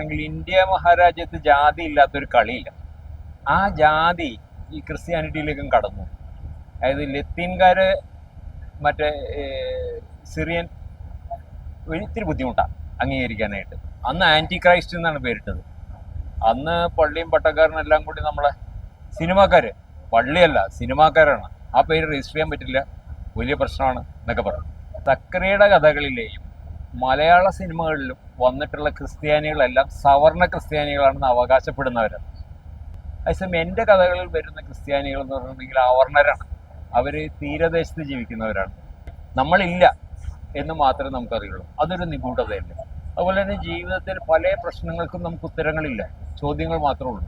ആണെങ്കിൽ ഇന്ത്യ മഹാരാജ്യത്ത് ജാതി ഇല്ലാത്തൊരു കളിയില്ല. ആ ജാതി ഈ ക്രിസ്ത്യാനിറ്റിയിലേക്കും കടന്നു. അതായത് ലത്തീൻകാര് മറ്റേ സിറിയൻ ഒരിത്തിരി ബുദ്ധിമുട്ടാണ് അംഗീകരിക്കാനായിട്ട്. അന്ന് ആന്റി ക്രൈസ്റ്റ് എന്നാണ് പേരിട്ടത്. അന്ന് പള്ളിയും പട്ടക്കാരനെല്ലാം കൂടി നമ്മളെ സിനിമാക്കാര് പള്ളിയല്ല സിനിമാക്കാരാണ്. ആ പേര് രജിസ്റ്റർ ചെയ്യാൻ പറ്റില്ല. വലിയ പ്രശ്നമാണ് എന്നൊക്കെ പറഞ്ഞു. സക്രിയുടെ കഥകളിലെയും മലയാള സിനിമകളിലും വന്നിട്ടുള്ള ക്രിസ്ത്യാനികളെല്ലാം സവർണ ക്രിസ്ത്യാനികളാണെന്ന് അവകാശപ്പെടുന്നവരാണ് അതേസമയം എന്റെ കഥകളിൽ വരുന്ന ക്രിസ്ത്യാനികൾ എന്ന് പറഞ്ഞിട്ടുണ്ടെങ്കിൽ അവർണരാണ് അവർ തീരദേശത്ത് ജീവിക്കുന്നവരാണ്. നമ്മളില്ല എന്ന് മാത്രമേ നമുക്കറിയുള്ളൂ. അതൊരു നിഗൂഢതയല്ല? അതുപോലെ തന്നെ ജീവിതത്തിൽ പല പ്രശ്നങ്ങൾക്കും നമുക്ക് ഉത്തരങ്ങളില്ല. ചോദ്യങ്ങൾ മാത്രമേ ഉള്ളൂ.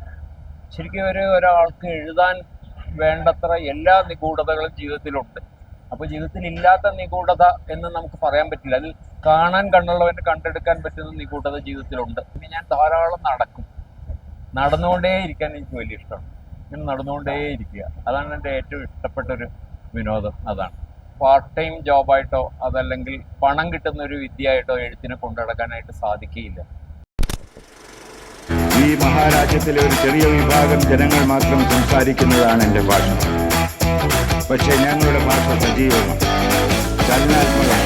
ശരിക്കും ഒരു ഒരാൾക്ക് എഴുതാൻ വേണ്ടത്ര എല്ലാ നിഗൂഢതകളും ജീവിതത്തിലുണ്ട്. അപ്പോൾ ജീവിതത്തിൽ ഇല്ലാത്ത നിഗൂഢത എന്ന് നമുക്ക് പറയാൻ പറ്റില്ല. അതിൽ കാണാൻ കണ്ണുള്ളവന് കണ്ടെടുക്കാൻ പറ്റുന്ന നിഗൂഢത ജീവിതത്തിലുണ്ട്. പിന്നെ ഞാൻ ധാരാളം നടക്കും. നടന്നുകൊണ്ടേ ഇരിക്കാൻ എനിക്ക് വലിയ ഇഷ്ടമാണ്. ഇങ്ങനെ നടന്നുകൊണ്ടേ ഇരിക്കുക. അതാണ് എന്റെ ഏറ്റവും ഇഷ്ടപ്പെട്ട ഒരു വിനോദം. അതാണ്. പാർട്ട് ടൈം ജോബായിട്ടോ അതല്ലെങ്കിൽ പണം കിട്ടുന്ന ഒരു വിദ്യയായിട്ടോ എഴുത്തിനെ കൊണ്ടുനടക്കാനായിട്ട് സാധിക്കുകയില്ല. ഈ മഹാരാജ്യത്തിലെ ഒരു ചെറിയ വിഭാഗം ജനങ്ങൾ മാത്രം സംസാരിക്കുന്നതാണ് എന്റെ ഭാഷ. പക്ഷേ ഞങ്ങളുടെ ഭാഷ സജീവമാണ്. ചലനാത്മകമാണ്.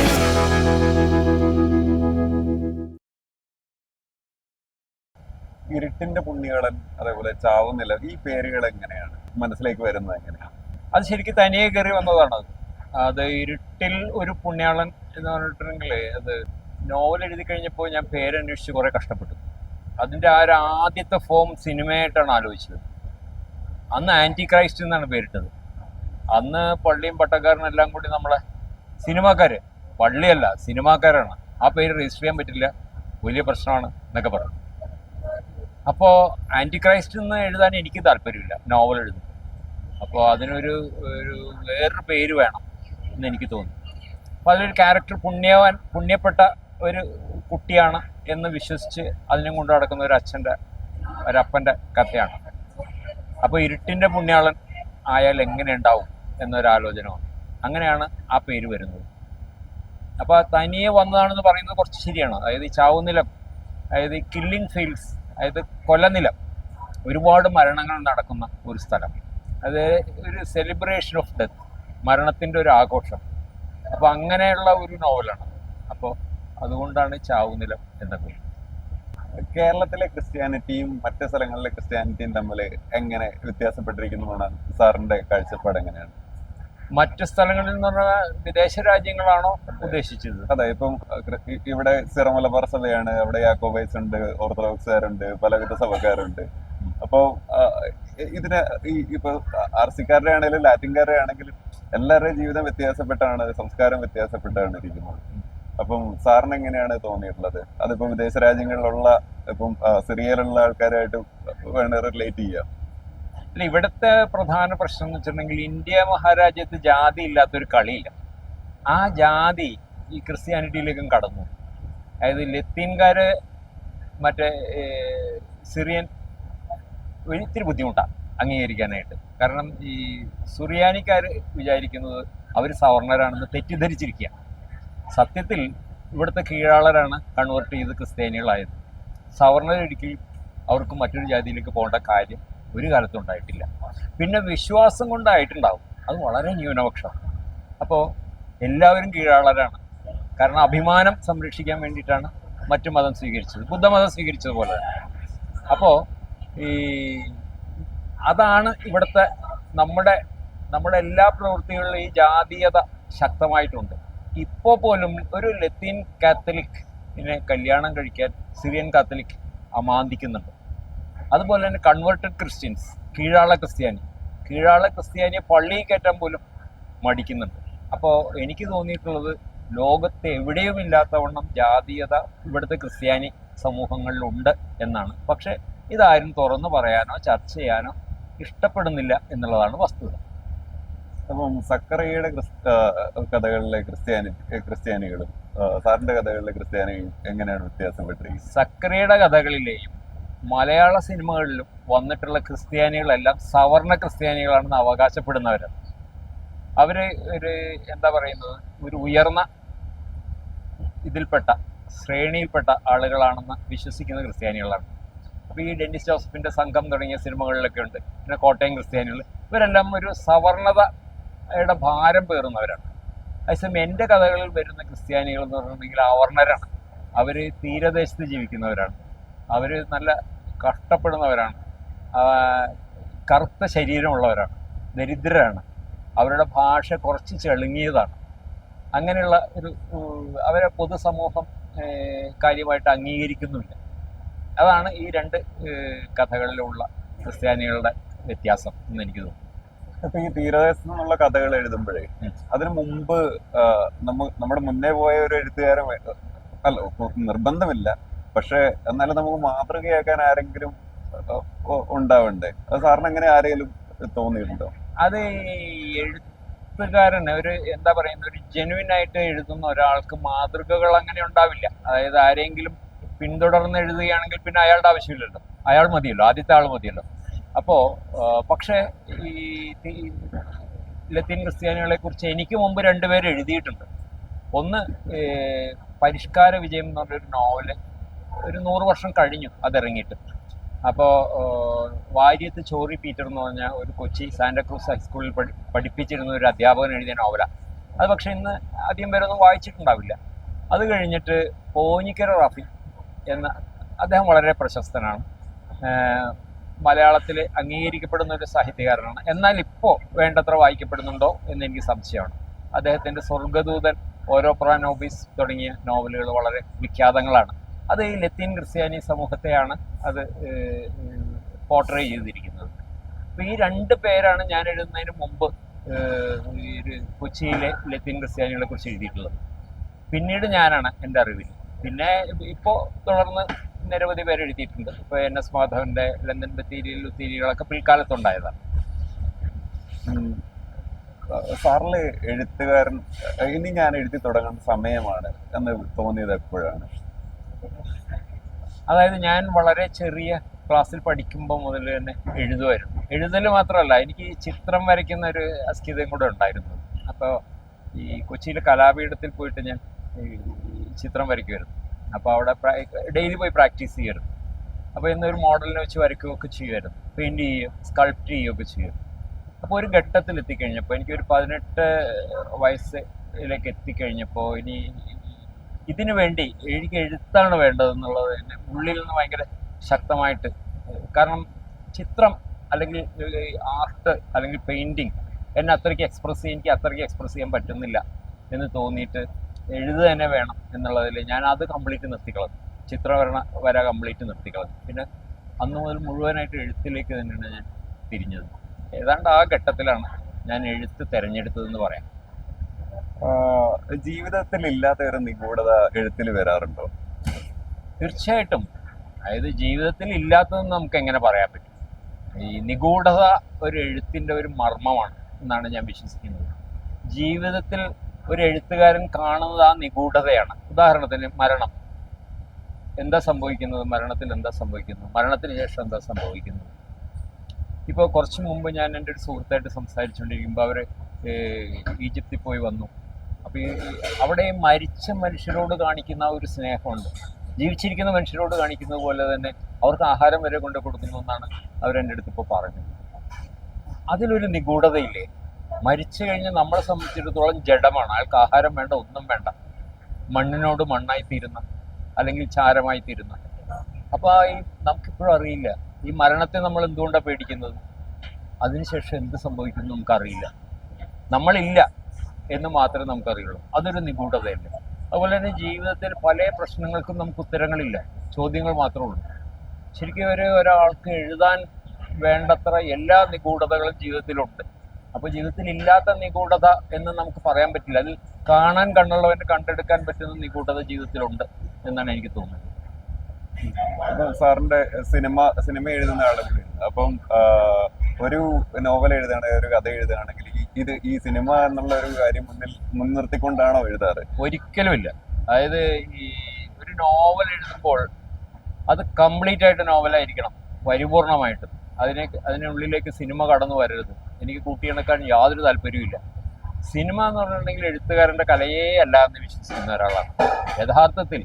ഇരുട്ടിന്റെ പുണ്യകളൻ അതേപോലെ ചാവുന്നില്ല ഈ പേരുകൾ എങ്ങനെയാണ്? മനസ്സിലേക്ക് വരുന്നത് എങ്ങനെയാണ്? അത് ശരിക്കും തനിയെ കയറി വന്നതാണ്? അത് ഇരുട്ടിൽ ഒരു പുണ്യാളൻ എന്ന് പറഞ്ഞിട്ടുണ്ടെങ്കിൽ അത് നോവൽ എഴുതി കഴിഞ്ഞപ്പോൾ ഞാൻ പേരന്വേഷിച്ച് കുറേ കഷ്ടപ്പെട്ടു. അതിന്റെ ആ ഒരു ആദ്യത്തെ ഫോം സിനിമയായിട്ടാണ് ആലോചിച്ചത്. അന്ന് ആന്റി ക്രൈസ്റ്റ് എന്നാണ് പേരിട്ടത്. അന്ന് പള്ളിയും പട്ടക്കാരനും എല്ലാം കൂടി നമ്മളെ സിനിമാക്കാര്. പള്ളിയല്ല സിനിമാക്കാരാണ്. ആ പേര് രജിസ്റ്റർ ചെയ്യാൻ പറ്റില്ല. വലിയ പ്രശ്നമാണ് എന്നൊക്കെ പറഞ്ഞു അപ്പോൾ ആന്റി ക്രൈസ്റ്റ് എന്ന് എഴുതാൻ എനിക്ക് താല്പര്യമില്ല. നോവൽ എഴുതും. അപ്പോൾ അതിനൊരു ഒരു വേറൊരു പേര് വേണം എന്ന് എനിക്ക് തോന്നി. അപ്പോൾ അതിലൊരു ക്യാരക്ടർ പുണ്യവാൻ പുണ്യപ്പെട്ട ഒരു കുട്ടിയാണ് എന്ന് വിശ്വസിച്ച് അതിനെ കൊണ്ട് നടക്കുന്ന ഒരു അച്ഛന്റെ ഒരപ്പന്റെ കഥയാണ്. അപ്പോൾ ഇരുട്ടിന്റെ പുണ്യാളൻ ആയാൽ എങ്ങനെ ഉണ്ടാവും? എന്നൊരാലോചന വന്നു അങ്ങനെയാണ് ആ പേര് വരുന്നത്. അപ്പോൾ തനിയെ വന്നതാണെന്ന് പറയുന്നത് കുറച്ച് ശരിയാണ്. അതായത് ഈ ചാവുനിലം അതായത് കില്ലിംഗ് ഫീൽഡ്സ് അതായത് കൊലനിലം ഒരുപാട് മരണങ്ങൾ നടക്കുന്ന ഒരു സ്ഥലം. അത് ഒരു സെലിബ്രേഷൻ ഓഫ് ഡെത്ത് മരണത്തിന്റെ ഒരു ആഘോഷം. അപ്പോൾ അങ്ങനെയുള്ള ഒരു നോവലാണ് അപ്പോൾ അതുകൊണ്ടാണ് ചാവുനിലം എന്ന പേര്. കേരളത്തിലെ ക്രിസ്ത്യാനിറ്റിയും മറ്റ് സ്ഥലങ്ങളിലെ ക്രിസ്ത്യാനിറ്റിയും തമ്മിൽ എങ്ങനെ വ്യത്യാസപ്പെട്ടിരിക്കുന്നു സാറിന്റെ കാഴ്ചപ്പാട് എങ്ങനെയാണ്? മറ്റു സ്ഥലങ്ങളിൽ നിന്ന് പറഞ്ഞാൽ വിദേശ രാജ്യങ്ങളാണോ ഉദ്ദേശിച്ചത്? അതെ ഇപ്പം ഇവിടെ സിറ മലബാർ സഭയാണ് അവിടെ യാക്കോബൈസ് ഉണ്ട് ഓർത്തഡോക്സുകാരുണ്ട് പലവിധ സഭക്കാരുണ്ട്. അപ്പോൾ ഇതിന് ഈ ഇപ്പൊ ആർ സിക്കാരുടെ ആണെങ്കിലും ലാറ്റിൻകാരുടെ ആണെങ്കിലും എല്ലാവരുടെയും ജീവിതം വ്യത്യാസപ്പെട്ടാണ് സംസ്കാരം വ്യത്യാസപ്പെട്ടാണ് ഇരിക്കുന്നത്. അപ്പം സാറിന് എങ്ങനെയാണ് തോന്നിയിട്ടുള്ളത്? അതിപ്പോ വിദേശ രാജ്യങ്ങളിലുള്ള ഇപ്പം സിറിയയിലുള്ള ആൾക്കാരായിട്ട് വേണം റിലേറ്റ് ചെയ്യാം. അല്ല ഇവിടുത്തെ പ്രധാന പ്രശ്നം എന്ന് വെച്ചിട്ടുണ്ടെങ്കിൽ ഇന്ത്യ മഹാരാജ്യത്ത് ജാതി ഇല്ലാത്തൊരു കളിയില്ല. ആ ജാതി ഈ ക്രിസ്ത്യാനിറ്റിയിലേക്കും കടന്നു. അതായത് ലത്തീൻകാര് മറ്റേ സിറിയൻ ഒരിത്തിരി ബുദ്ധിമുട്ടാണ് അംഗീകരിക്കാനായിട്ട്. കാരണം ഈ സുറിയാനിക്കാർ വിചാരിക്കുന്നത് അവർ സവർണരാണെന്ന് തെറ്റിദ്ധരിച്ചിരിക്കുക. സത്യത്തിൽ ഇവിടുത്തെ കീഴാളരാണ് കൺവേർട്ട് ചെയ്ത് ക്രിസ്ത്യാനികളായത്. സവർണരൊരിക്കലും അവർക്ക് മറ്റൊരു ജാതിയിലേക്ക് പോകേണ്ട കാര്യം ഒരു കാലത്തും ഉണ്ടായിട്ടില്ല. പിന്നെ വിശ്വാസം കൊണ്ടായിട്ടുണ്ടാവും. അത് വളരെ ന്യൂനപക്ഷമാണ് അപ്പോൾ എല്ലാവരും കീഴാളരാണ്. കാരണം അഭിമാനം സംരക്ഷിക്കാൻ വേണ്ടിയിട്ടാണ് മറ്റു മതം സ്വീകരിച്ചത്. ബുദ്ധമതം സ്വീകരിച്ചതുപോലെ അപ്പോൾ ഈ അതാണ് ഇവിടുത്തെ നമ്മുടെ നമ്മുടെ എല്ലാ പ്രവൃത്തികളിലും ഈ ജാതീയത ശക്തമായിട്ടുണ്ട്. ഇപ്പോൾ പോലും ഒരു ലത്തീൻ കാത്തലിക്കിനെ കല്യാണം കഴിക്കാൻ സിറിയൻ കാത്തലിക് അമാന്തിക്കുന്നുണ്ട്. അതുപോലെ തന്നെ കൺവേർട്ടഡ് ക്രിസ്ത്യൻസ് കീഴാള ക്രിസ്ത്യാനി. കീഴാള ക്രിസ്ത്യാനിയെ പള്ളിയിൽ കയറ്റാൻ പോലും മടിക്കുന്നുണ്ട്. അപ്പോൾ എനിക്ക് തോന്നിയിട്ടുള്ളത് ലോകത്ത് എവിടെയും ഇല്ലാത്തവണ്ണം ജാതീയത ഇവിടുത്തെ ക്രിസ്ത്യാനി സമൂഹങ്ങളിലുണ്ട് എന്നാണ്. പക്ഷേ ഇതാരും തുറന്നു പറയാനോ ചർച്ച ചെയ്യാനോ ഇഷ്ടപ്പെടുന്നില്ല എന്നുള്ളതാണ് വസ്തുത. അപ്പം സക്കറയുടെ ക്രിസ്- കഥകളിലെ ക്രിസ്ത്യാനി ക്രിസ്ത്യാനികളും സാറിന്റെ കഥകളിലെ ക്രിസ്ത്യാനികളും എങ്ങനെയാണ് വ്യത്യാസപ്പെട്ടത് സക്കറയുടെ കഥകളിലെയും മലയാള സിനിമകളിലും വന്നിട്ടുള്ള ക്രിസ്ത്യാനികളെല്ലാം സവർണ ക്രിസ്ത്യാനികളാണെന്ന് അവകാശപ്പെടുന്നവരാണ് അവർ ഒരു എന്താ പറയുന്നത്? ഒരു ഉയർന്ന ഇതിൽപ്പെട്ട ശ്രേണിയിൽപ്പെട്ട ആളുകളാണെന്ന് വിശ്വസിക്കുന്ന ക്രിസ്ത്യാനികളാണ്. അപ്പോൾ ഈ ഡെന്നിസ് ജോസഫിന്റെ സംഘം തുടങ്ങിയ സിനിമകളിലൊക്കെ ഉണ്ട്. പിന്നെ കോട്ടയം ക്രിസ്ത്യാനികൾ ഇവരെല്ലാം ഒരു സവർണതയുടെ ഭാരം പേറുന്നവരാണ്. അതേസമയം എന്റെ കഥകളിൽ വരുന്ന ക്രിസ്ത്യാനികൾ എന്ന് പറഞ്ഞിട്ടുണ്ടെങ്കിൽ അവർണരാണ് അവർ തീരദേശത്ത് ജീവിക്കുന്നവരാണ്. അവർ നല്ല കഷ്ടപ്പെടുന്നവരാണ്. കറുത്ത ശരീരമുള്ളവരാണ്. ദരിദ്രരാണ്. അവരുടെ ഭാഷ കുറച്ച് ചെളുങ്ങിയതാണ്. അങ്ങനെയുള്ള ഒരു അവരെ പൊതുസമൂഹം കാര്യമായിട്ട് അംഗീകരിക്കുന്നുമില്ല. അതാണ് ഈ രണ്ട് കഥകളിലുള്ള ക്രിസ്ത്യാനികളുടെ വ്യത്യാസം എന്ന് എനിക്ക് തോന്നുന്നു. അപ്പൊ ഈ തീരദേശത്ത് നിന്നുള്ള കഥകൾ എഴുതുമ്പോഴേ. അതിനു മുമ്പ് നമ്മൾ നമ്മ നമ്മുടെ മുന്നേ പോയ ഒരു എഴുത്തുകാരൻ അല്ല നിർബന്ധമില്ല. പക്ഷെ എന്നാലും നമുക്ക് മാതൃകയാക്കാൻ ആരെങ്കിലും ഉണ്ടാവണ്ടേ? അത് സാറിന് അങ്ങനെ ആരെങ്കിലും തോന്നിയിട്ടുണ്ടോ? അത് എഴുത്തുകാരന് ഒരു എന്താ പറയുന്ന ഒരു ജെനുവിൻ ആയിട്ട് എഴുതുന്ന ഒരാൾക്ക് മാതൃകകൾ അങ്ങനെ ഉണ്ടാവില്ല. അതായത് ആരെങ്കിലും പിന്തുടർന്ന് എഴുതുകയാണെങ്കിൽ പിന്നെ അയാളുടെ ആവശ്യമില്ലല്ലോ. അയാൾ മതിയല്ലോ ആദ്യത്തെ ആൾ മതിയല്ലോ. അപ്പോൾ പക്ഷേ ഈ ലത്തീൻ ക്രിസ്ത്യാനികളെ കുറിച്ച് എനിക്ക് മുമ്പ് രണ്ടുപേര് എഴുതിയിട്ടുണ്ട്. ഒന്ന് പരിഷ്കാര വിജയം എന്ന് പറഞ്ഞൊരു നോവൽ ഒരു നൂറ് വർഷം കഴിഞ്ഞു അതിറങ്ങിയിട്ട്. അപ്പോൾ വാര്യത്ത് ചോറി പീറ്റർ എന്ന് പറഞ്ഞ ഒരു കൊച്ചി സാന്റക്രൂസ് ഹൈസ്കൂളിൽ പഠി പഠിപ്പിച്ചിരുന്ന ഒരു അധ്യാപകൻ എഴുതിയ നോവല. അത് പക്ഷേ ഇന്ന് അധികം പേരൊന്നും വായിച്ചിട്ടുണ്ടാവില്ല. അത് കഴിഞ്ഞിട്ട് പോഞ്ഞിക്കര റാഫി എന്ന അദ്ദേഹം വളരെ പ്രശസ്തനാണ്. മലയാളത്തിൽ അംഗീകരിക്കപ്പെടുന്ന ഒരു സാഹിത്യകാരനാണ്. എന്നാൽ ഇപ്പോൾ വേണ്ടത്ര വായിക്കപ്പെടുന്നുണ്ടോ എന്ന് എനിക്ക് സംശയമാണ്. അദ്ദേഹത്തിന്റെ സ്വർഗദൂതൻ ഓരോ പ്രാനോബിസ് തുടങ്ങിയ നോവലുകൾ വളരെ വിഖ്യാതങ്ങളാണ്. അത് ഈ ലത്തീൻ ക്രിസ്ത്യാനി സമൂഹത്തെയാണ് അത് പോർട്രേ ചെയ്തിരിക്കുന്നത്. അപ്പോൾ ഈ രണ്ട് പേരാണ് ഞാൻ എഴുതുന്നതിന് മുമ്പ് കൊച്ചിയിലെ ലത്തീൻ ക്രിസ്ത്യാനികളെ കുറിച്ച് എഴുതിയിട്ടുള്ളത്. പിന്നീട് ഞാനാണ് എന്റെ അറിവിൽ. പിന്നെ ഇപ്പോൾ തുടർന്ന് നിരവധി പേര് എഴുതിയിട്ടുണ്ട്. ഇപ്പോൾ എൻ എസ് മാധവന്റെ ലണ്ടൻ ബത്തീരിയൽ ഉത്തീരികളൊക്കെ പിൽക്കാലത്തുണ്ടായതാണ്. സാറിൽ എഴുത്തുകാരൻ ഇനി ഞാൻ എഴുതി തുടങ്ങുന്ന സമയമാണ് എന്ന് തോന്നിയത് എപ്പോഴാണ്? അതായത് ഞാൻ വളരെ ചെറിയ ക്ലാസ്സിൽ പഠിക്കുമ്പോൾ മുതൽ തന്നെ എഴുതുമായിരുന്നു എഴുതൽ മാത്രമല്ല എനിക്ക് ചിത്രം വരയ്ക്കുന്ന ഒരു അസ്കിതയും കൂടെ ഉണ്ടായിരുന്നു. അപ്പോൾ ഈ കൊച്ചിയിലെ കലാപീഠത്തിൽ പോയിട്ട് ഞാൻ ചിത്രം വരയ്ക്കുമായിരുന്നു അപ്പോൾ അവിടെ ഡെയിലി പോയി പ്രാക്ടീസ് ചെയ്യുമായിരുന്നു. അപ്പോൾ എന്നൊരു മോഡലിനെ വെച്ച് വരയ്ക്കുകയൊക്കെ ചെയ്യുമായിരുന്നു. പെയിന്റ് ചെയ്യുകയും സ്കൾപ്റ്റ് ചെയ്യുകയൊക്കെ ചെയ്യുമായിരുന്നു. അപ്പോൾ ഒരു ഘട്ടത്തിൽ എത്തിക്കഴിഞ്ഞപ്പോൾ എനിക്കൊരു പതിനെട്ട് വയസ്സിലേക്ക് എത്തിക്കഴിഞ്ഞപ്പോൾ ഇനി ഇതിനു വേണ്ടി എനിക്ക് എഴുത്താണ് വേണ്ടതെന്നുള്ളത് എന്റെ ഉള്ളിൽ നിന്ന് ഭയങ്കര ശക്തമായിട്ട്. കാരണം ചിത്രം അല്ലെങ്കിൽ ആർട്ട് അല്ലെങ്കിൽ പെയിന്റിങ് എന്നെ അത്രയ്ക്ക് എക്സ്പ്രസ് ചെയ്യും എനിക്ക് അത്രയ്ക്ക് എക്സ്പ്രസ് ചെയ്യാൻ പറ്റുന്നില്ല എന്ന് തോന്നിയിട്ട് എഴുതുക തന്നെ വേണം എന്നുള്ളതിൽ ഞാൻ അത് കംപ്ലീറ്റ് നിർത്തിക്കളഞ്ഞു. ചിത്രവരണ വര കംപ്ലീറ്റ് നിർത്തിക്കളഞ്ഞു. പിന്നെ അന്ന് മുതൽ മുഴുവനായിട്ട് എഴുത്തിലേക്ക് തന്നെയാണ് ഞാൻ തിരിഞ്ഞത്. ഏതാണ്ട് ആ ഘട്ടത്തിലാണ് ഞാൻ എഴുത്ത് തിരഞ്ഞെടുത്തതെന്ന് പറയാം. ജീവിതത്തിൽ ഇല്ലാത്ത ഒരു നിഗൂഢത എഴുത്തിൽ വരാറുണ്ടോ? തീർച്ചയായിട്ടും. അതായത് ജീവിതത്തിൽ ഇല്ലാത്തതെന്ന് നമുക്ക് എങ്ങനെ പറയാൻ പറ്റും? ഈ നിഗൂഢത ഒരു എഴുത്തിന്റെ ഒരു മർമ്മമാണ് എന്നാണ് ഞാൻ വിശ്വസിക്കുന്നത്. ജീവിതത്തിൽ ഒരു എഴുത്തുകാരൻ കാണുന്നത് ആ നിഗൂഢതയാണ്. ഉദാഹരണത്തിന് മരണം. എന്താ സംഭവിക്കുന്നത്? മരണത്തിൽ എന്താ സംഭവിക്കുന്നത് മരണത്തിന് ശേഷം എന്താ സംഭവിക്കുന്നത് ഇപ്പോൾ കുറച്ച് മുമ്പ് ഞാൻ എന്റെ ഒരു സുഹൃത്തായിട്ട് സംസാരിച്ചുകൊണ്ടിരിക്കുമ്പോൾ അവർ ഈജിപ്തിൽ പോയി വന്നു. അപ്പോൾ ഈ അവിടെ മരിച്ച മനുഷ്യരോട് കാണിക്കുന്ന ഒരു സ്നേഹമുണ്ട്. ജീവിച്ചിരിക്കുന്ന മനുഷ്യരോട് കാണിക്കുന്നത് പോലെ തന്നെ അവർക്ക് ആഹാരം വരെ കൊണ്ട് കൊടുക്കുന്നു എന്നാണ് അവരെന്റെ അടുത്ത് ഇപ്പോൾ പറഞ്ഞത്. അതിലൊരു നിഗൂഢതയില്ലേ? മരിച്ചു കഴിഞ്ഞ് നമ്മളെ സംബന്ധിച്ചിടത്തോളം ജഡമാണ്. അയാൾക്ക് ആഹാരം വേണ്ട ഒന്നും വേണ്ട. മണ്ണിനോട് മണ്ണായി തീരുന്ന അല്ലെങ്കിൽ ചാരമായി തീരുന്ന. അപ്പോൾ ഈ നമുക്കിപ്പോഴും അറിയില്ല. ഈ മരണത്തെ നമ്മൾ എന്തുകൊണ്ടാണ് പേടിക്കുന്നത്? അതിനുശേഷം എന്ത് സംഭവിക്കുന്നു നമുക്കറിയില്ല. നമ്മളില്ല എന്ന് മാത്രമേ നമുക്കറിയുള്ളൂ. അതൊരു നിഗൂഢതയല്ലേ? അതുപോലെ തന്നെ ജീവിതത്തിൽ പല പ്രശ്നങ്ങൾക്കും നമുക്ക് ഉത്തരങ്ങളില്ല. ചോദ്യങ്ങൾ മാത്രമേ ഉള്ളൂ. ശരിക്കും ഒരു ഒരാൾക്ക് എഴുതാൻ വേണ്ടത്ര എല്ലാ നിഗൂഢതകളും ജീവിതത്തിലുണ്ട്. അപ്പോൾ ജീവിതത്തിൽ ഇല്ലാത്ത നിഗൂഢത എന്ന് നമുക്ക് പറയാൻ പറ്റില്ല. അതിൽ കാണാൻ കണ്ണുള്ളവന് കണ്ടെടുക്കാൻ പറ്റുന്ന നിഗൂഢത ജീവിതത്തിലുണ്ട് എന്നാണ് എനിക്ക് തോന്നുന്നത്. സാറിന്റെ സിനിമ സിനിമ എഴുതുന്ന ആളുകൾ അപ്പം ഒരു നോവൽ എഴുതുകയാണെങ്കിൽ ഒരു കഥ എഴുതുകയാണെങ്കിൽ ഇത് ഈ സിനിമ എന്നുള്ള ഒരു കാര്യം മുന്നിൽ മുൻനിർത്തിക്കൊണ്ടാണോ എഴുതാറ്? ഒരിക്കലുമില്ല. അതായത് ഈ ഒരു നോവൽ എഴുതുമ്പോൾ അത് കംപ്ലീറ്റ് ആയിട്ട് നോവലായിരിക്കണം പരിപൂർണമായിട്ടും. അതിനെ അതിനുള്ളിലേക്ക് സിനിമ കടന്നു വരരുത്. എനിക്ക് കൂട്ടിയിണക്കാൻ യാതൊരു താല്പര്യവുമില്ല. സിനിമ എന്ന് പറഞ്ഞിട്ടുണ്ടെങ്കിൽ എഴുത്തുകാരന്റെ കലയേ അല്ല എന്ന് വിശ്വസിക്കുന്ന ഒരാളാണ്. യഥാർത്ഥത്തിൽ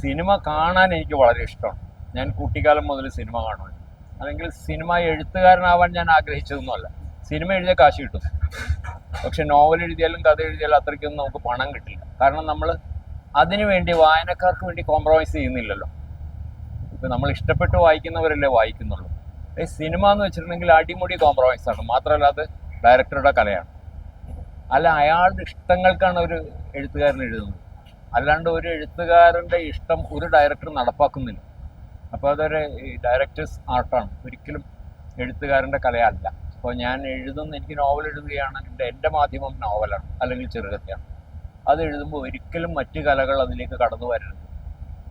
സിനിമ കാണാൻ എനിക്ക് വളരെ ഇഷ്ടമാണ്. ഞാൻ കുട്ടിക്കാലം മുതൽ സിനിമ കാണുമായിരുന്നു. അല്ലെങ്കിൽ സിനിമ എഴുത്തുകാരനാവാൻ ഞാൻ ആഗ്രഹിച്ചതൊന്നുമല്ല. സിനിമ എഴുതിയ കാശ് കിട്ടും. പക്ഷെ നോവൽ എഴുതിയാലും കഥ എഴുതിയാലും അത്രയ്ക്കൊന്നും നമുക്ക് പണം കിട്ടില്ല. കാരണം നമ്മൾ അതിനു വേണ്ടി വായനക്കാർക്ക് വേണ്ടി കോംപ്രമൈസ് ചെയ്യുന്നില്ലല്ലോ. ഇപ്പം നമ്മൾ ഇഷ്ടപ്പെട്ട് വായിക്കുന്നവരല്ലേ വായിക്കുന്നുള്ളൂ. സിനിമ എന്ന് വെച്ചിട്ടുണ്ടെങ്കിൽ അടിമുടി കോംപ്രമൈസ് ആണ്. മാത്രമല്ല അത് ഡയറക്ടറുടെ കലയാണ്. അല്ല അയാളുടെ ഇഷ്ടങ്ങൾക്കാണ് ഒരു എഴുത്തുകാരൻ എഴുതുന്നത്. അല്ലാണ്ട് ഒരു എഴുത്തുകാരന്റെ ഇഷ്ടം ഒരു ഡയറക്ടർ നടപ്പാക്കുന്നില്ല. അപ്പോൾ അതൊരു ഡയറക്ടേഴ്സ് ആർട്ടാണ് ഒരിക്കലും എഴുത്തുകാരന്റെ കലയല്ല. അപ്പോൾ ഞാൻ എഴുതുന്ന എനിക്ക് നോവൽ എഴുതുകയാണെങ്കിൽ എന്റെ മാധ്യമം നോവലാണ് അല്ലെങ്കിൽ ചെറുകഥയാണ്. അത് എഴുതുമ്പോൾ ഒരിക്കലും മറ്റു കലകൾ അതിലേക്ക് കടന്നു വരരുത്.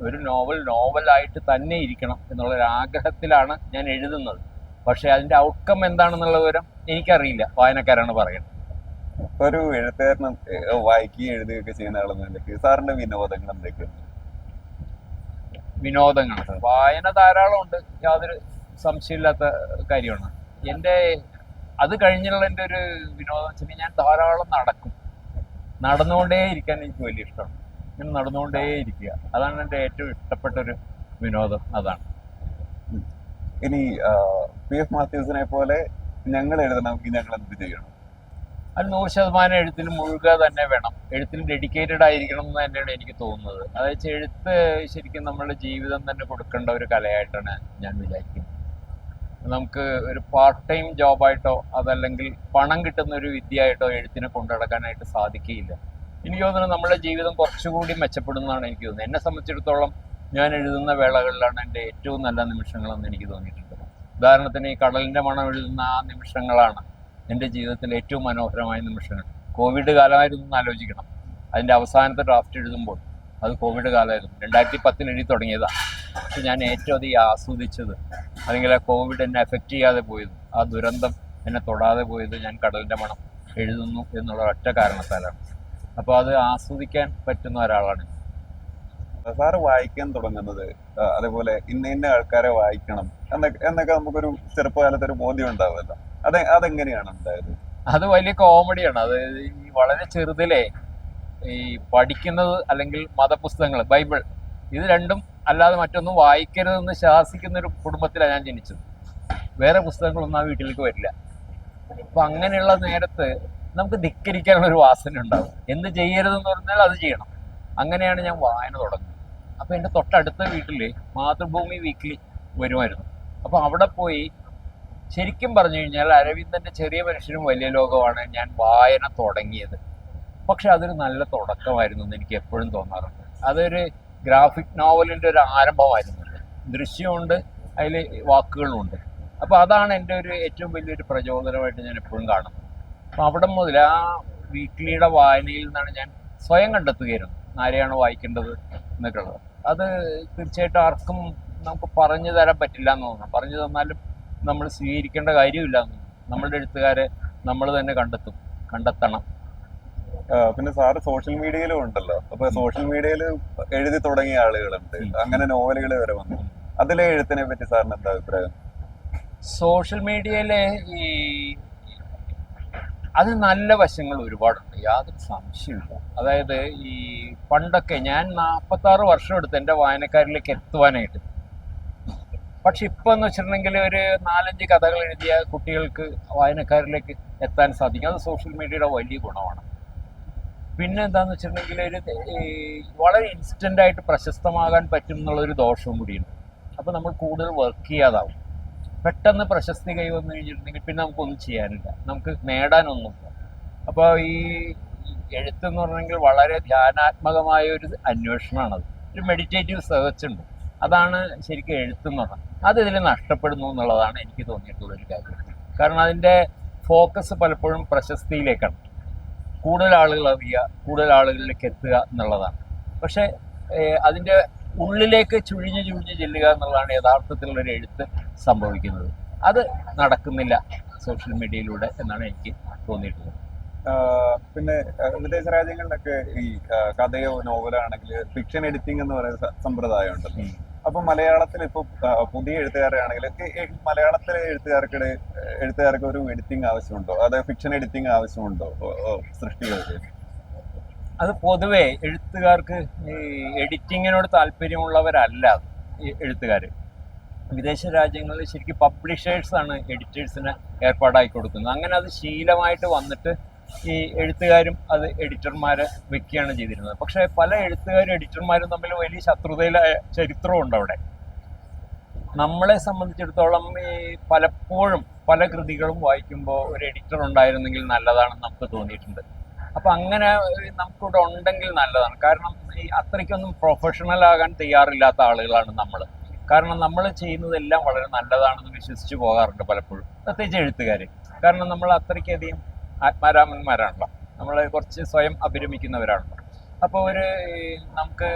ഒരു നോവൽ നോവലായിട്ട് തന്നെ ഇരിക്കണം എന്നുള്ള ആഗ്രഹത്തിലാണ് ഞാൻ എഴുതുന്നത്. പക്ഷേ അതിന്റെ ഔട്ട്കം എന്താണെന്നുള്ള വിവരം എനിക്കറിയില്ല വായനക്കാരാണ് പറയുന്നത്. ഒരു എഴുത്തുകാരനും വായിക്കുകയും എഴുതുകയൊക്കെ ചെയ്യുന്ന ആളെന്നുണ്ടെങ്കിൽ സാറിന്റെ വിനോദങ്ങൾ എന്തൊക്കെയാണ്? വിനോദങ്ങൾ. വായന ധാരാളം ഉണ്ട് യാതൊരു സംശയമില്ലാത്ത കാര്യമാണ്. എന്റെ അത് കഴിഞ്ഞുള്ള എന്റെ ഒരു വിനോദം വെച്ചാൽ ഞാൻ ധാരാളം നടക്കും. നടന്നുകൊണ്ടേ ഇരിക്കാൻ എനിക്ക് വലിയ ഇഷ്ടമാണ്. ഞാൻ നടന്നുകൊണ്ടേ ഇരിക്കുക. അതാണ് എന്റെ ഏറ്റവും ഇഷ്ടപ്പെട്ട ഒരു വിനോദം. അതാണ്. ഇനി പി എഫ് മാത്യൂസിനെ പോലെ ഞങ്ങൾ എഴുതണമെങ്കിൽ ഞങ്ങൾ എന്ത് ചെയ്യണം? അത് നൂറ് ശതമാനം എഴുത്തിൽ മുഴുക തന്നെ വേണം. എഴുത്തിൽ ഡെഡിക്കേറ്റഡ് ആയിരിക്കണം എന്ന് തന്നെയാണ് എനിക്ക് തോന്നുന്നത്. അതായത് എഴുത്ത് ശരിക്കും നമ്മുടെ ജീവിതം തന്നെ കൊടുക്കേണ്ട ഒരു കലയായിട്ടാണ് ഞാൻ വിചാരിക്കുന്നത്. നമുക്ക് ഒരു പാർട്ട് ടൈം ജോബായിട്ടോ അതല്ലെങ്കിൽ പണം കിട്ടുന്ന ഒരു വിദ്യയായിട്ടോ എഴുത്തിനെ കൊണ്ടു നടക്കാനായിട്ട് സാധിക്കുകയില്ല. എനിക്ക് തോന്നുന്നു നമ്മുടെ ജീവിതം കുറച്ചുകൂടി മെച്ചപ്പെടുന്നതാണ് എനിക്ക് തോന്നുന്നത്. എന്നെ സംബന്ധിച്ചിടത്തോളം ഞാൻ എഴുതുന്ന വേളകളിലാണ് എന്റെ ഏറ്റവും നല്ല നിമിഷങ്ങളെന്ന് എനിക്ക് തോന്നിയിട്ടുണ്ട്. ഉദാഹരണത്തിന് ഈ കടലിന്റെ മണം എഴുതുന്ന ആ നിമിഷങ്ങളാണ് എന്റെ ജീവിതത്തിലെ ഏറ്റവും മനോഹരമായ നിമിഷങ്ങൾ. കോവിഡ് കാലമായിരുന്നു ആലോചിക്കണം. അതിന്റെ അവസാനത്തെ ഡ്രാഫ്റ്റ് എഴുതുമ്പോൾ അത് കോവിഡ് കാലമായിരുന്നു. രണ്ടായിരത്തി പത്തിൽ എഴുതി തുടങ്ങിയതാണ് പക്ഷെ ഞാൻ ഏറ്റവും അധികം ആസ്വദിച്ചത് അല്ലെങ്കിൽ ആ കോവിഡ് എന്നെ എഫക്റ്റ് ചെയ്യാതെ പോയത് ആ ദുരന്തം എന്നെ തൊടാതെ പോയത് ഞാൻ കടലിന്റെ മണം എഴുതുന്നു എന്നുള്ള ഒറ്റ കാരണത്താലാണ്. അപ്പോൾ അത് ആസ്വദിക്കാൻ പറ്റുന്ന ഒരാളാണ്. സാറ് വായിക്കാൻ തുടങ്ങുന്നത് അതേപോലെ ഇന്ന ഇന്ന ആൾക്കാരെ വായിക്കണം എന്നൊക്കെ എന്നൊക്കെ നമുക്കൊരു ചെറുപ്പകാലത്ത് ഒരു ബോധ്യം ഉണ്ടാവുമല്ലോ. അത് അതെങ്ങനെയാണ് ഉണ്ടായത്? അത് വലിയ കോമഡിയാണ് അതായത് ഈ വളരെ ചെറുതിലെ ഈ പഠിക്കുന്നത് അല്ലെങ്കിൽ മതപുസ്തകങ്ങൾ ബൈബിൾ ഇത് രണ്ടും അല്ലാതെ മറ്റൊന്നും വായിക്കരുതെന്ന് ശാസിക്കുന്ന ഒരു കുടുംബത്തിലാണ് ഞാൻ ജനിച്ചത്. വേറെ പുസ്തകങ്ങളൊന്നും ആ വീട്ടിലേക്ക് വരില്ല. അപ്പൊ അങ്ങനെയുള്ള നേരത്ത് നമുക്ക് ധിക്കരിക്കാനുള്ള ഒരു വാസന ഉണ്ടാവും. എന്ത് ചെയ്യരുതെന്ന് പറഞ്ഞാൽ അത് ചെയ്യണം. അങ്ങനെയാണ് ഞാൻ വായന തുടങ്ങുന്നത്. അപ്പൊ എന്റെ തൊട്ടടുത്ത വീട്ടിൽ മാതൃഭൂമി വീക്കിലി വരുമായിരുന്നു. അപ്പൊ അവിടെ പോയി ശരിക്കും പറഞ്ഞു കഴിഞ്ഞാൽ അരവിന്ദന്റെ ചെറിയ മനുഷ്യനും വലിയ ലോകമാണ് ഞാൻ വായന തുടങ്ങിയത്. പക്ഷെ അതൊരു നല്ല തുടക്കമായിരുന്നു എന്ന് എനിക്ക് എപ്പോഴും തോന്നാറുണ്ട്. അതൊരു ഗ്രാഫിക് നോവലിന്റെ ഒരു ആരംഭമായിരുന്നു. ദൃശ്യമുണ്ട് അതിൽ വാക്കുകളുമുണ്ട്. അപ്പോൾ അതാണ് എന്റെ ഒരു ഏറ്റവും വലിയൊരു പ്രചോദനമായിട്ട് ഞാൻ എപ്പോഴും കാണുന്നത്. അപ്പം അവിടെ മുതൽ ആ വീക്ക്ലിയുടെ വായനയിൽ നിന്നാണ് ഞാൻ സ്വയം കണ്ടെത്തുകയായിരുന്നു. ആരെയാണ് വായിക്കേണ്ടത് എന്നൊക്കെയുള്ളത്. അത് തീർച്ചയായിട്ടും ആർക്കും നമുക്ക് പറഞ്ഞു തരാൻ പറ്റില്ല എന്ന് തോന്നുന്നു. പറഞ്ഞു തന്നാലും നമ്മൾ സ്വീകരിക്കേണ്ട കാര്യമില്ല എന്ന് തോന്നുന്നു. നമ്മളുടെ എഴുത്തുകാരെ നമ്മൾ തന്നെ കണ്ടെത്തും കണ്ടെത്തണം. പിന്നെ സാറ് സോഷ്യൽ മീഡിയയിലും ഉണ്ടല്ലോ. അപ്പൊ സോഷ്യൽ മീഡിയയിൽ എഴുതി തുടങ്ങിയ ആളുകളുണ്ട്. അങ്ങനെ നോവലുകൾ വരെ വന്നു. അതിലെ എഴുത്തിനെ പറ്റി സാറിന് എന്താ അഭിപ്രായം? സോഷ്യൽ മീഡിയയിലെ ഈ അത് നല്ല വശങ്ങൾ ഒരുപാടുണ്ട്. യാതൊരു സംശയമില്ല അതായത് ഈ പണ്ടൊക്കെ ഞാൻ നാൽപ്പത്താറ് വർഷം എടുത്ത് എന്റെ വായനക്കാരിലേക്ക് എത്തുവാനായിട്ട്. പക്ഷെ ഇപ്പം എന്ന് വെച്ചിട്ടുണ്ടെങ്കിൽ ഒരു നാലഞ്ച് കഥകൾ എഴുതിയ കുട്ടികൾക്ക് വായനക്കാരിലേക്ക് എത്താൻ സാധിക്കും. അത് സോഷ്യൽ മീഡിയയുടെ വലിയ ഗുണമാണ്. പിന്നെ എന്താന്ന് വെച്ചിട്ടുണ്ടെങ്കിൽ ഒരു വളരെ ഇൻസ്റ്റന്റ് ആയിട്ട് പ്രശസ്തമാകാൻ പറ്റും എന്നുള്ളൊരു ദോഷവും കൂടിയുണ്ട്. അപ്പോൾ നമ്മൾ കൂടുതൽ വർക്ക് ചെയ്യാതാവും. പെട്ടെന്ന് പ്രശസ്തി കൈവന്നു കഴിഞ്ഞിട്ടുണ്ടെങ്കിൽ പിന്നെ നമുക്കൊന്നും ചെയ്യാനില്ല. നമുക്ക് നേടാനൊന്നും അപ്പോൾ ഈ എഴുത്തെന്ന് പറഞ്ഞെങ്കിൽ വളരെ ധ്യാനാത്മകമായ ഒരു അന്വേഷണമാണത്. ഒരു മെഡിറ്റേറ്റീവ് സെർച്ച് ഉണ്ട്. അതാണ് ശരിക്കും എഴുത്തെന്ന് പറഞ്ഞാൽ അത് ഇതിൽ നഷ്ടപ്പെടുന്നു എന്നുള്ളതാണ് എനിക്ക് തോന്നിയിട്ടുള്ള ഒരു കാര്യം. കാരണം അതിന്റെ ഫോക്കസ് പലപ്പോഴും പ്രശസ്തിയിലേക്കാണ്. കൂടുതൽ ആളുകൾ അറിയുക കൂടുതൽ ആളുകളിലേക്ക് എത്തുക എന്നുള്ളതാണ്. പക്ഷേ അതിന്റെ ഉള്ളിലേക്ക് ചുഴിഞ്ഞ് ചുഴിഞ്ഞ് ചെല്ലുക എന്നുള്ളതാണ് യഥാർത്ഥത്തിലുള്ള ഒരു എഴുത്ത് സംഭവിക്കുന്നത്. അത് നടക്കുന്നില്ല സോഷ്യൽ മീഡിയയിലൂടെ എന്നാണ് എനിക്ക് തോന്നിയിട്ടുള്ളത്. പിന്നെ വിദേശ രാജ്യങ്ങളിലൊക്കെ ഈ കഥയോ നോവലോ ആണെങ്കിൽ ഫിക്ഷൻ എഡിറ്റിംഗ് എന്ന് പറയുന്ന സമ്പ്രദായം ഉണ്ടല്ലോ. അപ്പൊ മലയാളത്തിൽ ഇപ്പൊ പുതിയ എഴുത്തുകാരാണെങ്കിൽ മലയാളത്തിലെ എഴുത്തുകാർക്ക് എഴുത്തുകാർക്ക് ഒരു എഡിറ്റിംഗ് ആവശ്യമുണ്ടോ? അതായത് ഫിക്ഷൻ എഡിറ്റിംഗ് ആവശ്യമുണ്ടോ? സൃഷ്ടികൾക്ക്? അത് പൊതുവെ എഴുത്തുകാർക്ക് ഈ എഡിറ്റിങ്ങിനോട് താല്പര്യമുള്ളവരല്ല എഴുത്തുകാർ വിദേശ രാജ്യങ്ങളിൽ ശരിക്കും പബ്ലിഷേഴ്സാണ് എഡിറ്റേഴ്സിന് ഏർപ്പാടാക്കി കൊടുക്കുന്നത്. അങ്ങനെ അത് ശീലമായിട്ട് വന്നിട്ട് ഈ എഴുത്തുകാരും അത് എഡിറ്റർമാരെ വെക്കുകയാണ് ചെയ്തിരുന്നത്. പക്ഷേ പല എഴുത്തുകാരും എഡിറ്റർമാരും തമ്മിൽ വലിയ ശത്രുതയിലായ ചരിത്രമുണ്ട് അവിടെ. നമ്മളെ സംബന്ധിച്ചിടത്തോളം ഈ പലപ്പോഴും പല കൃതികളും വായിക്കുമ്പോൾ ഒരു എഡിറ്റർ ഉണ്ടായിരുന്നെങ്കിൽ നല്ലതാണെന്ന് നമുക്ക് തോന്നിയിട്ടുണ്ട്. അപ്പം അങ്ങനെ നമുക്കിവിടെ ഉണ്ടെങ്കിൽ നല്ലതാണ്. കാരണം ഈ അത്രയ്ക്കൊന്നും പ്രൊഫഷണൽ ആകാൻ തയ്യാറില്ലാത്ത ആളുകളാണ് നമ്മൾ കാരണം നമ്മൾ ചെയ്യുന്നതെല്ലാം വളരെ നല്ലതാണെന്ന് വിശ്വസിച്ച് പോകാറുണ്ട് പലപ്പോഴും. പ്രത്യേകിച്ച് എഴുത്തുകാർ കാരണം നമ്മൾ അത്രയ്ക്കധികം ആത്മാരാമന്മാരാണല്ലോ നമ്മൾ കുറച്ച് സ്വയം അഭിരമിക്കുന്നവരാണല്ലോ. അപ്പോൾ ഒരു നമുക്ക്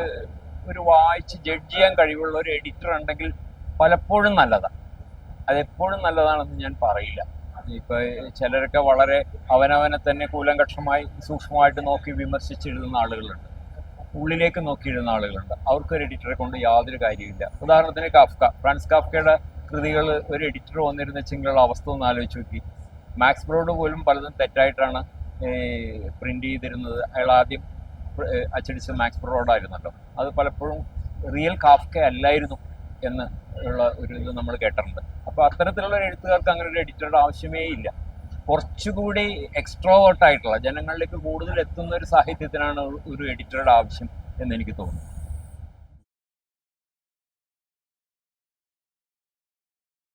ഒരു വായിച്ച് ജഡ്ജ് ചെയ്യാൻ കഴിവുള്ള ഒരു എഡിറ്റർ ഉണ്ടെങ്കിൽ പലപ്പോഴും നല്ലതാണ് അതെപ്പോഴും നല്ലതാണെന്ന് ഞാൻ പറയില്ല. ഇപ്പൊ ചിലരൊക്കെ വളരെ അവനവനെ തന്നെ കൂലങ്കക്ഷമായി സൂക്ഷ്മമായിട്ട് നോക്കി വിമർശിച്ചെഴുതുന്ന ആളുകളുണ്ട്. ഉള്ളിലേക്ക് നോക്കി എഴുതുന്ന ആളുകളുണ്ട്. അവർക്ക് ഒരു എഡിറ്ററെ കൊണ്ട് യാതൊരു കാര്യമില്ല ഉദാഹരണത്തിന് കാഫ്ക ഫ്രാൻസ് കാഫ്കയുടെ കൃതികൾ ഒരു എഡിറ്റർ വന്നിരുന്നെച്ചെങ്കിലുള്ള അവസ്ഥ ഒന്ന് ആലോചിച്ച് നോക്കി. മാക്സ് ബ്രോഡ് പോലും പലതും തെറ്റായിട്ടാണ് പ്രിന്റ് ചെയ്തിരുന്നത്. അയാൾ ആദ്യം അച്ചടിച്ച മാക്സ് ബ്രോഡായിരുന്നല്ലോ അത് പലപ്പോഴും റിയൽ കാഫ്ക അല്ലായിരുന്നു എന്ന് ഉള്ള ഒരു ഇത് നമ്മൾ കേട്ടിട്ടുണ്ട്. അപ്പോൾ അത്തരത്തിലുള്ള എഴുത്തുകാർക്ക് അങ്ങനെ ഒരു എഡിറ്ററുടെ ആവശ്യമേ ഇല്ല. കുറച്ചുകൂടി എക്സ്ട്രോവേർട്ടായിട്ടുള്ള ജനങ്ങളിലേക്ക് കൂടുതൽ എത്തുന്ന ഒരു സാഹിത്യത്തിനാണ് ഒരു എഡിറ്ററുടെ ആവശ്യം എന്ന് എനിക്ക് തോന്നുന്നു.